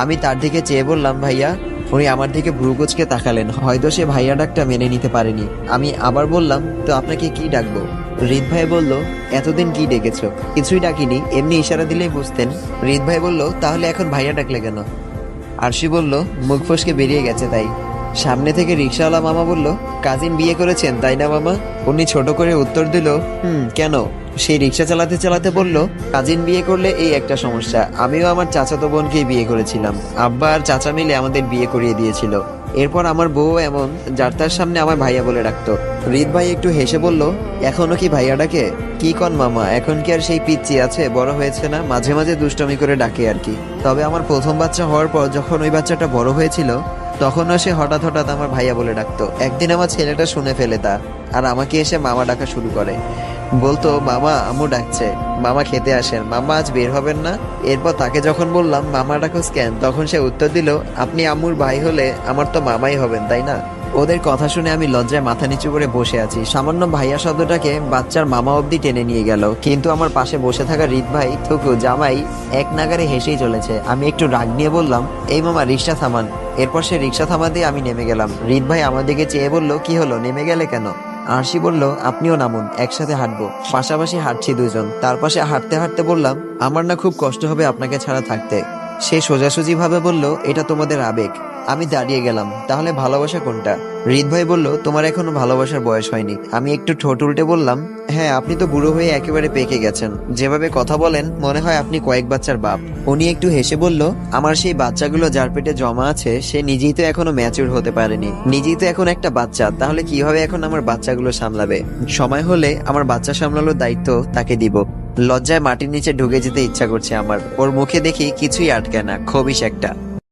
আমি তার দিকে চেয়ে বললাম, ভাইয়া, উনি আমার দিকে ভ্রুকুচকে তাকালেন। হয়তো সে ভাইয়া ডাকটা মেনে নিতে পারেনি। আমি আবার বললাম, তো আপনাকে কি ডাকবো? রিদ ভাই বলল, এতদিন কি ডেকেছ? কিছুই ডাকিনি, এমনি ইশারা দিলেই বুঝতেন। রিদ ভাই বলল, তাহলে এখন ভাইয়া ডাকলে কেন? আরশি বলল, মুখ ফসকে বেরিয়ে গেছে তাই। সামনে থেকে রিক্সাওয়ালা মামা বলল, কাজিন বিয়ে করেছেন, তাই না মামা? উনি ছোট করে উত্তর দিল, হুম, কেন? সেই রিক্সা চালাতে চালাতে বলল, কাজিন বিয়ে করলে এই একটা সমস্যা। আমিও আমার চাচাতো বোনকেই বিয়ে করেছিলাম। আব্বা আর চাচা মিলে আমাদের বিয়ে করিয়ে দিয়েছিল। এরপর আমার বউ এমন, যার তার সামনে আমার ভাইয়া বলে ডাকতো রিদ ভাই একটু হেসে বলল, এখনও কি ভাইয়া ডাকে? কি কন মামা, এখন কি আর সেই পিচ্ছি আছে? বড় হয়েছে না? মাঝে মাঝে দুষ্টমি করে ডাকে আর কি। তবে আমার প্রথম বাচ্চা হওয়ার পর যখন ওই বাচ্চাটা বড় হয়েছিল তখনও সে হঠাৎ হঠাৎ আমার ভাইয়া বলে ডাকতো, একদিন আমার ছেলেটা শুনে ফেলে তা, আর আমাকে এসে মামা ডাকা শুরু করে। বলতো, মামা আমু ডাকছে, মামা খেতে আসেন মামা আজ বের হবেন না? এরপর তাকে যখন বললাম, মামা ডাকো স্ক্যান তখন সে উত্তর দিল, আপনি আম্মুর ভাই হলে আমার তো মামাই হবেন, তাই না? ওদের কথা শুনে আমি লজ্জায় মাথা নিচু করে বসে আছি। সামান্য ভাইয়া শব্দটাকে বাচ্চার মামা অবধি টেনে নিয়ে গেল, কিন্তু আমার পাশে বসে থাকা রিত ভাই, থুকু, জামাই এক নাগারে হেসেই চলেছে। আমি একটু রাগ নিয়ে বললাম, এই মামা, রিক্সা থামান। এরপর সে রিক্সা দিয়ে আমি নেমে গেলাম। রিত ভাই আমার দিকে চেয়ে বলল, কি হলো? নেমে গেলে কেন? আরশি বলল, আপনিও নামুন, একসাথে হাঁটবো। পাশাপাশি হাঁটছি দুজন। তার পাশে হাঁটতে হাঁটতে বললাম, আমার না খুব কষ্ট হবে আপনাকে ছাড়া থাকতে। সে সোজাসুজি ভাবে বলল, এটা তোমাদের আবেগ। আমি দাঁড়িয়ে গেলাম। তাহলে ভালোবাসা কোনটা? রিদ ভাই বলল, তোমার এখনও ভালোবাসার বয়স হয়নি। আমি একটু ঠোঁট উল্টে বললাম হ্যাঁ আপনি তো বুড়ো হয়ে একেবারে পেকে গেছেন। যেভাবে কথা বলেন, মনে হয় আপনি কয়েক বাচ্চার বাপ। উনি একটু হেসে বলল, আমার সেই বাচ্চাগুলো যার পেটে জমা আছে, সে নিজেই তো এখনও ম্যাচিউর হতে পারেনি। নিজেই তো এখন একটা বাচ্চা, তাহলে কীভাবে এখন আমার বাচ্চাগুলো সামলাবে? সময় হলে আমার বাচ্চা সামলানোর দায়িত্ব তাকে দিব। লজ্জায় মাটির নিচে ঢুকে যেতে ইচ্ছা করছে আমার। ওর মুখে দেখি কিছুই আটকে না খবিস একটা।